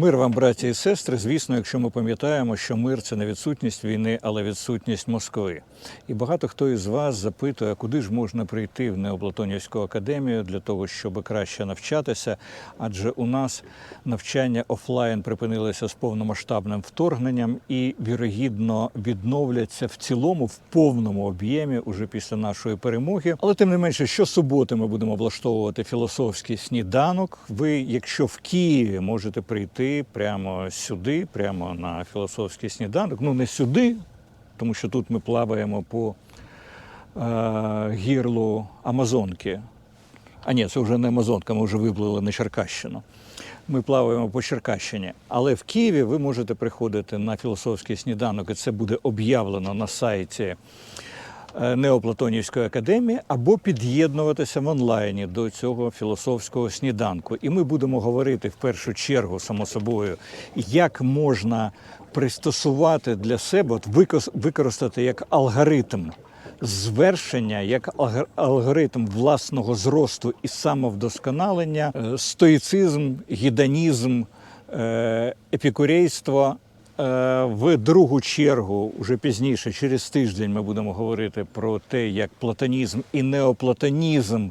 Мир вам, браті і сестри. Звісно, якщо ми пам'ятаємо, що мир це не відсутність війни, але відсутність Москви. І багато хто із вас запитує, куди ж можна прийти в Неоплатонівську академію для того, щоб краще навчатися. Адже у нас навчання офлайн припинилося з повномасштабним вторгненням і вірогідно відновляться в цілому в повному об'ємі уже після нашої перемоги. Але тим не менше, щосуботи ми будемо влаштовувати філософський сніданок. Ви, якщо в Києві, можете прийти прямо сюди, прямо на філософський сніданок. Ну не сюди, тому що тут ми плаваємо по е, гірлу Амазонки. А ні, це вже не Амазонка, ми вже виплили на Черкащину. Ми плаваємо по Черкащині. Але в Києві ви можете приходити на філософський сніданок, і це буде об'явлено на сайті Неоплатонівської академії, або під'єднуватися в онлайні до цього філософського сніданку. І ми будемо говорити в першу чергу, само собою, як можна пристосувати для себе, використати як алгоритм звершення, як алгоритм власного зросту і самовдосконалення, е, стоїцизм, гідонізм, е, епікурейство. Е, В другу чергу, уже пізніше, через тиждень, ми будемо говорити про те, як платонізм і неоплатонізм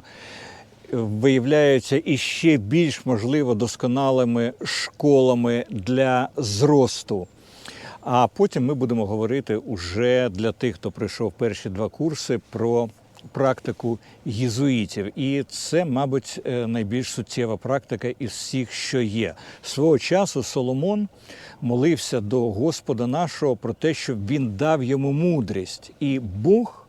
виявляються іще більш можливо досконалими школами для зросту. А потім ми будемо говорити уже для тих, хто пройшов перші два курси, про практику єзуїтів. І це, мабуть, е, найбільш суттєва практика із всіх, що є. Свого часу Соломон молився до Господа нашого про те, щоб він дав йому мудрість. І Бог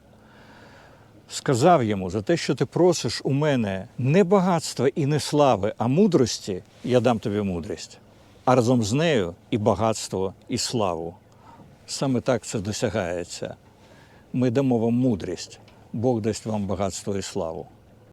сказав йому за те, що ти просиш у мене не багатства і не слави, а мудрості, я дам тобі мудрість, а разом з нею і багатство, і славу. Саме так це досягається. Ми дамо вам мудрість, Бог дасть вам багатство і славу.